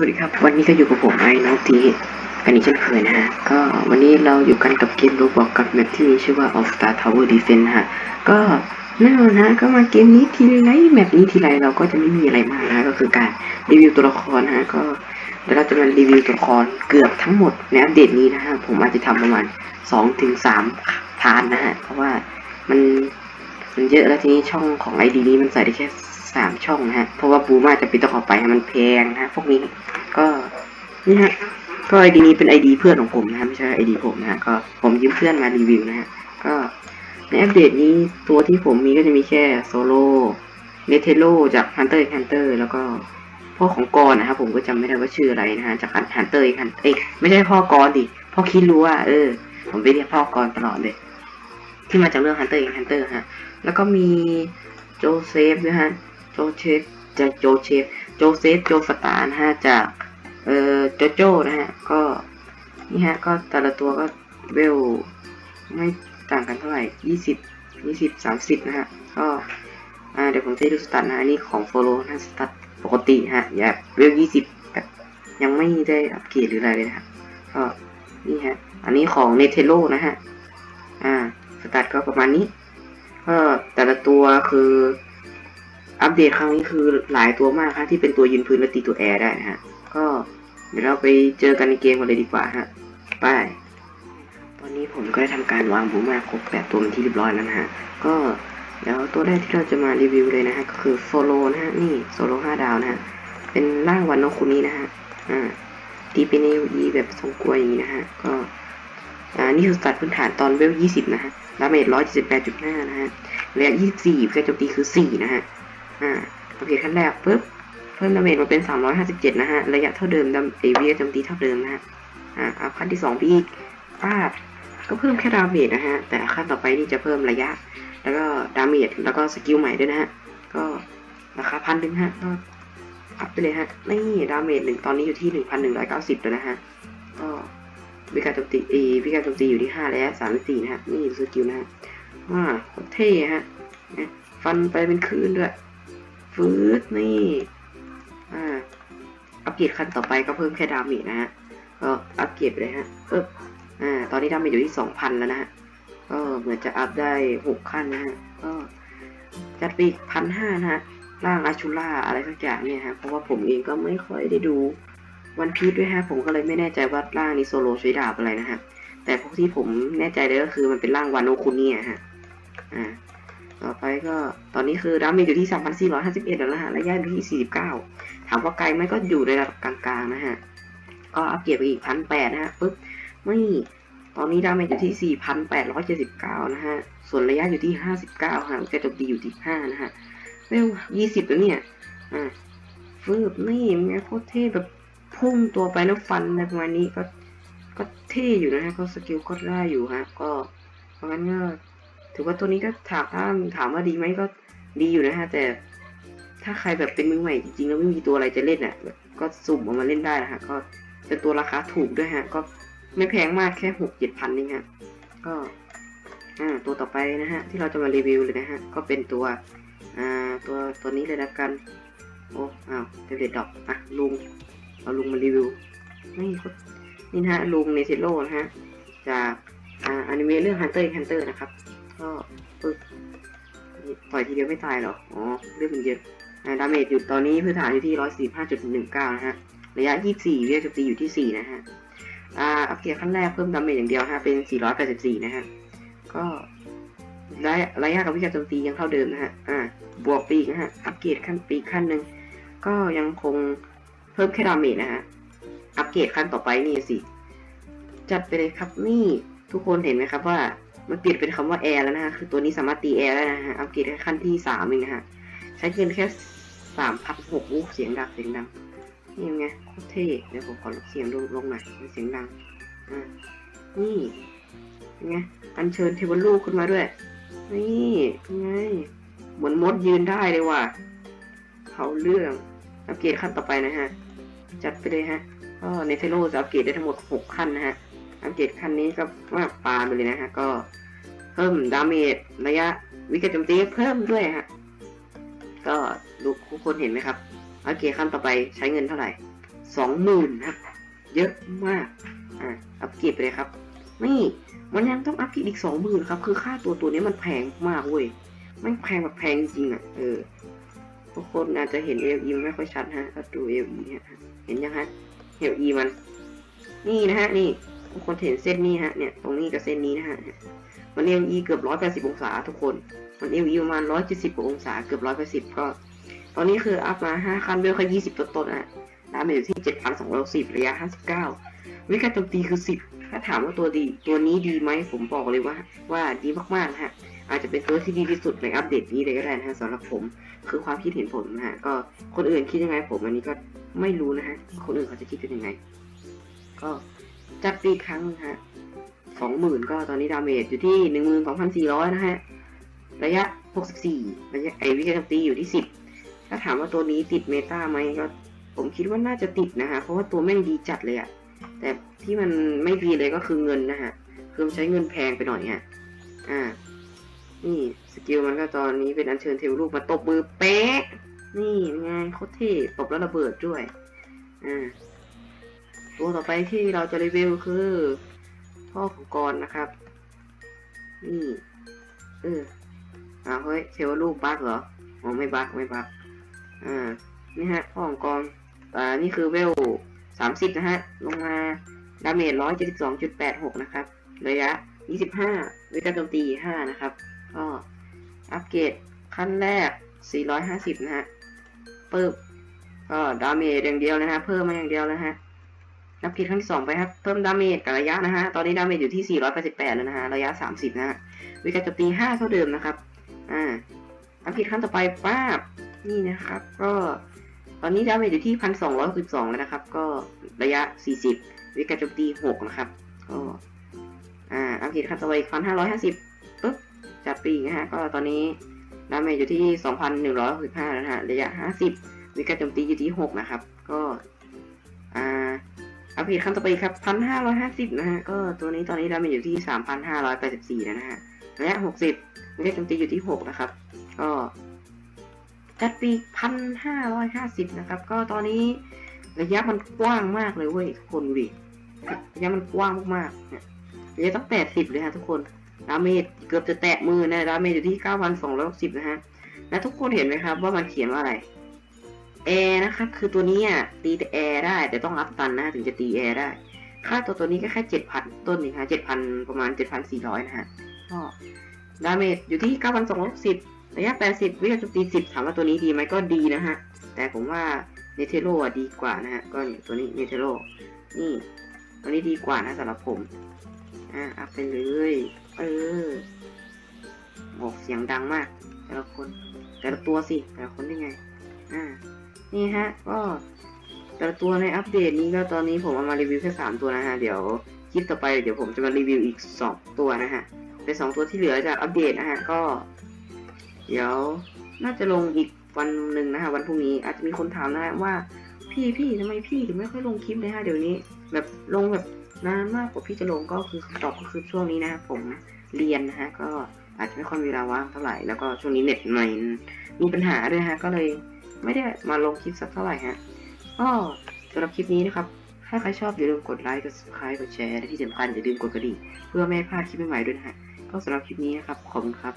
วัสดีครับ วันนี้ก็อยู่กับผมไอ้น้องทีอันนี้เช่นเคยนะฮะ ก็วันนี้เราอยู่กันกับเกมรูบอกกับแมปที่มีชื่อว่า All Star Tower Defense ฮะ ก็แน่นอนฮะ ก็มาเกมนี้ทีไรแมปนี้ทีไรเราก็จะไม่มีอะไรมากนะก็คือการรีวิวตัวละครฮะ ก็เดี๋ยวเราจะมารีวิวตัวละครเกือบทั้งหมดในอัปเดตนี้นะฮะ ผมอาจจะทำประมาณ2ถึง3พาร์ทนะฮะ เพราะว่ามันมันเยอะแล้วทีนี้ช่องของ ID นี้มันใส่ได้แค่ สามช่องนะฮะ เพราะว่าบูมาจะปิดต้องออกไปฮะมันแพงนะฮะพวกนี้ก็นี่ฮะก็ไอดีนี้เป็นไอดีเพื่อนของผมนะฮะไม่ใช่ไอดีผมนะฮะก็ผมยืมเพื่อนมารีวิวนะฮะก็ในอัปเดตนี้ตัวที่ผมมีก็จะมีแค่โซโล่เนเทโลจาก Hunter x Hunter แล้วก็พ่อของกรนนะครับผมก็จำไม่ได้ว่าชื่ออะไรนะฮะจาก Hunter x Hunter เอ้ยไม่ใช่พ่อกรดิพ่อคิดรู้ว่าเออ ผมไปเรียกพ่อกรตลอดเลย ที่มาจากเรื่อง Hunter x Hunter ฮะแล้วก็มีโจเซฟนะฮะ โจเชฟจะโจเชฟโจเซฟโจสตาร์นะฮะจากเอ่อโจโจนะฮะก็นี่ฮะก็แต่ละตัวก็เวลไม่ต่างกันเท่าไหร่ยี่สิบยี่สิบสามสิบนะฮะก็อ่าเดี๋ยวผมจะดูสตัทนะอันนี้ของโฟโลนะสตัทปกติฮะแบบเวลยี่สิบแบบยังไม่ได้อัปเกรดหรืออะไรเลยนะครับก็นี่ฮะอันนี้ของเนเทโลนะฮะอ่าสตัทก็ประมาณนี้ก็แต่ละตัวคือ อัปเดตครั้งนี้คือหลายตัวมากครับที่เป็นตัวยืนพื้นและตีตัวแอร์ได้นะฮะ ก็เดี๋ยวเราไปเจอกันในเกมกันเลยดีกว่าฮะ ไป ตอนนี้ผมก็ได้ทำการวางบูมาครบแปดตัวที่เรียบร้อยแล้วนะฮะ ก็เดี๋ยวตัวแรกที่เราจะมารีวิวเลยนะฮะก็คือโซโลนะฮะนี่โซโลห้าดาวนะฮะ เป็นร่างวันโนคุนี้นะฮะ อ่าตีเป็นเอวีแบบทรงกลวยอย่างนี้นะฮะ ก็อ่านี่คือสตัดพื้นฐานตอนเวลยี่สิบนะฮะดาเมจร้อยเจ็ดสิบแปดจุดห้านะฮะระยะยี่สิบสี่การโจมตีคือสี่นะฮะ อ่าโอเคขั้นแรกปุ๊บเพิ่มดาเมจมาเป็น 357 นะฮะ ระยะเท่าเดิมดาเอเวียโจมตีเท่าเดิมนะฮะ อ่าเอาขั้นที่2พี่อีกป้าดก็เพิ่มแค่ดาเมจนะฮะ แต่ขั้นต่อไปนี่จะเพิ่มระยะ แล้วก็ดาเมจ แล้วก็สกิลใหม่ด้วยนะฮะ ก็ราคาพันหนึ่งฮะ ก็อัพไปเลยฮะ นี่ดาเมจหนึ่งตอนนี้อยู่ที่ 1,190แล้วนะฮะ ก็วิการโจมตีเอวิการโจมตีอยู่ที่ 5 และ34 นะฮะ นี่สกิลนะฮะว้าเท่ฮะ ฟันไปเป็นคืนด้วย ฟืดนี่ อ่า อัปเกรดขั้นต่อไปก็เพิ่มแค่ดาเมจนะฮะ ก็อัปเกรดไปเลยฮะปึ๊บอ่า ตอนนี้ดาเมจอยู่ที่สองพันแล้วนะฮะ ก็เหมือนจะอัพได้หกขั้นนะฮะ ก็จัดไปอีกพันห้านะฮะ ร่างอาชูล่าอะไรสักอย่างเนี่ยฮะ เพราะว่าผมเองก็ไม่ค่อยได้ดูวันพี e ด้วยฮะ ผมก็เลยไม่แน่ใจว่าร่างนี้โซโลใช้ดาบอะไรนะฮะ แต่พวกที่ผมแน่ใจเลยก็คือมันเป็นร่างวานโนคุนี่ฮะ อ่า ต่อไปก็ตอนนี้คือดาเมจอยู่ที่ 3,451 แล้วนะฮะระยะอยู่ที่ 49 ถามว่าไกลไหมก็อยู่ในระดับกลางๆนะฮะ ก็อัปเกรดไปอีก 1,800 นะฮะปึ๊บไม่ตอนนี้ดาเมจอยู่ที่ 4,879 นะฮะ ส่วนระยะอยู่ที่ 59ฮะกระจกดีอยู่ที่ 5 นะฮะเวล20 แล้วเนี่ย อ่าฟืบนี่มันโคตรเท่แบบพุ่งตัวไปแล้วฟันอะไรประมาณนี้ก็ก็เท่อยู่นะฮะก็สกิลก็ได้อยู่ฮะก็เพราะงั้นก็ ถือว่าตัวนี้ก็ถามถ้าถามว่าดีไหมก็ดีอยู่นะฮะ แต่ถ้าใครแบบเป็นมือใหม่จริงๆแล้วไม่มีตัวอะไรจะเล่นอะก็สุ่มออกมาเล่นได้นะฮะก็เป็นตัวราคาถูกด้วยฮะ ก็ไม่แพงมากแค่หกเจ็ดพันเองฮะก็อ่าตัวต่อไปนะฮะ ที่เราจะมารีวิวเลยนะฮะ ก็เป็นตัวอ่าตัวตัวนี้เลยละกัน โอ้อ้าวเดเด็ดดอกอะลุงเอาลุงมารีวิวนี่นี่นะฮะลุงเนเซโลนะฮะจากอ่าอนิเมะเรื่อง Hunter x Hunter นะครับ ก็ปึ๊บต่อยทีเดียวไม่ตายหรอ อ๋อเลือดมันเยอะอ่าดาเมจอยู่ตอนนี้พื้นฐานอยู่ที่ร้อยสี่ห้าจุดหนึ่งเก้านะฮะ ระยะยี่สี่เรียกจุดตีอยู่ที่สี่นะฮะ อ่า อัปเกรดขั้นแรกเพิ่มดาเมจอย่างเดียวฮะ เป็นสี่ร้อยแปดสิบสี่นะฮะ ก็ระยะระยะกับวิชาโจมตียังเท่าเดิมนะฮะ อ่า บวกปีกนะฮะ อัปเกรดขั้นปีกขั้นหนึ่ง ก็ยังคงเพิ่มแค่ดาเมจนะฮะ อัปเกรดขั้นต่อไปนี่สิ จัดไปเลยครับนี่ทุกคนเห็นไหมครับว่า มันเปลี่ยนเป็นคำว่าแอร์แล้วนะฮะ คือตัวนี้สามารถตีแอร์ได้นะฮะ อัปเกรดขั้นที่สามเองนะฮะ ใช้เงินแค่สามพันหกอู้เสียงดังเสียงดัง นี่ไงโคตรเท่เดี๋ยวผมขอลดเสียงลงลงหน่อยมันเสียงดัง อ่า นี่ไง อัญเชิญเทวลูกขึ้นมาด้วย นี่ไง เหมือนมดยืนได้เลยว่ะเขาเรื่องอัปเกรดขั้นต่อไปนะฮะ จัดไปเลยฮะก็ในเทโลจะอัปเกรดได้ทั้งหมดหกขั้นนะฮะ อัปเกรดขั้นนี้ก็ว่าปาไปเลยนะฮะ ก็เพิ่มดาเมจระยะวิกฤตโจมตีเพิ่มด้วยฮะ ก็ดูทุกคนเห็นไหมครับอัปเกรดขั้นต่อไปใช้เงินเท่าไหร่สองหมื่นนะครับ เยอะมาก อะอัปเกรดไปเลยครับ นี่มันยังต้องอัปเกรดอีกสองหมื่นครับ คือค่าตัวตัวนี้มันแพงมากเว้ยมันแพงแบบแพงจริงอะ เออทุกคนอาจจะเห็นเอลีไม่ค่อยชัดฮะถ้าดูเอลีเนี่ยฮะ เห็นยังฮะเอลีมัน นี่นะฮะ นี่ ทุกคนเห็นเส้นนี้ฮะเนี่ยตรงนี้กับเส้นนี้นะฮะมันเอลีเกือบร้อยแปดสิบองศาทุกคนมันเอลีประมาณร้อยเจ็ดสิบกว่าองศาเกือบร้อยแปดสิบก็ ตอนนี้คืออัพมาห้าคันเวลแค่ยี่สิบต้นๆอะดาเมจอยู่ที่เจ็ดพันสองร้อยสิบระยะห้าสิบเก้าวิการโจมตีคือสิบถ้าถามว่าตัวดีตัวนี้ดีไหมผมบอกเลยว่า ว่าดีมากๆนะฮะอาจจะเป็นตัวที่ดีที่สุดในอัปเดตนี้เลยก็ได้นะฮะสำหรับผมคือความคิดเห็นผมนะฮะก็คนอื่นคิดยังไงผมอันนี้ก็ไม่รู้นะฮะคนอื่นเขาจะคิดกันยังไง ก็ จัดปีครั้งนะฮะสองหมื่นก็ตอนนี้ดาเมจอยู่ที่หนึ่งหมื่นสองพันสี่ร้อยนะฮะ ระยะหกสิบสี่ระยะไอวิกาโจมตีอยู่ที่สิบถ้าถามว่าตัวนี้ติดเมตาไหมก็ผมคิดว่าน่าจะติดนะฮะ เพราะว่าตัวแม่งดีจัดเลยอะแต่ที่มันไม่ดีเลยก็คือเงินนะฮะ คือมันใช้เงินแพงไปหน่อยฮะ อ่า นี่สกิลมันก็ตอนนี้เป็นอัญเชิญเทวรูปมาตบมือเป๊ะ นี่ไงโคตรเท่ตบแล้วระเบิดด้วย อ่า ตัวต่อไปที่เราจะรีวิวคือ พ่อของกรนะครับ นี่เอออ่าเฮ้ยเทวรูปบั๊กเหรออ๋อไม่บั๊กไม่บั๊กอ่านี่ฮะพ่อของกรอ่านี่คือเวลสามสิบนะฮะ ลงมาดาเมจร้อยเจ็ดสิบสองจุดแปดหกนะครับ ระยะยี่สิบห้าวิการโจมตีห้านะครับ ก็อัปเกรดขั้นแรก450นะฮะปึ๊บก็ดาเมจอย่างเดียวนะฮะ เพิ่มมาอย่างเดียวนะฮะ อัปเกรดขั้นที่สองไปครับ เพิ่มดาเมจกับระยะนะฮะ ตอนนี้ดาเมจอยู่ที่ 488 แล้วนะฮะ ระยะ 30 นะฮะ วิการโจมตี 5 เท่าเดิมนะครับ อ่าอัปเกรดขั้นต่อไปป้าบ นี่นะครับ ก็ ตอนนี้ดาเมจอยู่ที่ 1,262 แล้วนะครับ ก็ระยะ 40 วิการโจมตี 6 นะครับ ก็ อ่าอัปเกรดขั้นต่อไปอีก1,550ปึ๊บ จัดปีกนะฮะ ก็ตอนนี้ดาเมจอยู่ที่ 2,165 แล้วนะฮะ ระยะ 50 วิการโจมตีอยู่ที่ 6 นะครับ ก็ อ่า อัปเกรดขั้นต่อไปครับ1,550นะฮะ ก็ตัวนี้ตอนนี้ดาเมจอยู่ที่3,584แล้วนะฮะระยะ60วิการโจมตีอยู่ที่6นะครับ ก็จัดปี1,550นะครับ ก็ตอนนี้ระยะมันกว้างมากเลยเว้ยทุกคนดูดิระยะมันกว้างมากๆเนี่ยระยะตั้ง80เลยฮะทุกคนดาเมจเกือบจะแตะมือนะดาเมจอยู่ที่9,260นะฮะและทุกคนเห็นไหมครับว่ามันเขียนว่าอะไร แอร์นะครับ คือตัวนี้อะตีแต่แอร์ได้ แต่ต้องรับตันนะถึงจะตีแอร์ได้ ค่าตัวตัวนี้ก็แค่7,000ต้นนี่ฮะ7,000ประมาณ7,400นสี่ร้อยนะฮะก็ดาเมจอยู่ที่9,260ระยะ80วินาทีโจมตี10ถามว่าตัวนี้ดีไหมก็ดีนะฮะ แต่ผมว่าเนเธโรอะดีกว่านะฮะ ก็ตัวนี้เนเธโรนี่ ตัวนี้ดีกว่านะสำหรับผม อ่าอัพไปเลย เออออกเสียงดังมาก แต่ละคน แต่ละตัวสิ แต่ละคนได้ไง อ่า นี่ฮะ ก็แต่ตัวในอัปเดตนี้ก็ตอนนี้ผมเอามารีวิวแค่สามตัวนะฮะ เดี๋ยวคลิปต่อไปเดี๋ยวผมจะมารีวิวอีกสองตัวนะฮะ เป็นสองตัวที่เหลือจากอัปเดตนะฮะ ก็ เดี๋ยวน่าจะลงอีกวันหนึ่งนะฮะ วันพรุ่งนี้อาจจะมีคนถามนะฮะว่าพี่พี่ทำไมพี่ถึงไม่ค่อยลงคลิปเลยฮะเดี๋ยวนี้ แบบลงแบบนานมากกว่าพี่จะลงก็คือคำตอบก็คือช่วงนี้นะครับผมเรียนนะฮะก็อาจจะไม่ค่อยมีเวลาว่างเท่าไหร่แล้วก็ช่วงนี้เน็ตใหม่มีปัญหาด้วยฮะก็เลย ไม่ได้มาลงคลิปสักเท่าไหร่ฮะก็สำหรับคลิปนี้นะครับ ถ้าใครชอบอย่าลืมกดไลค์ กด subscribe กดแชร์ และที่สำคัญอย่าลืมกดกระดิ่งเพื่อไม่ให้พลาดคลิปใหม่ๆด้วยนะฮะ ก็สำหรับคลิปนี้นะครับ ขอบคุณครับ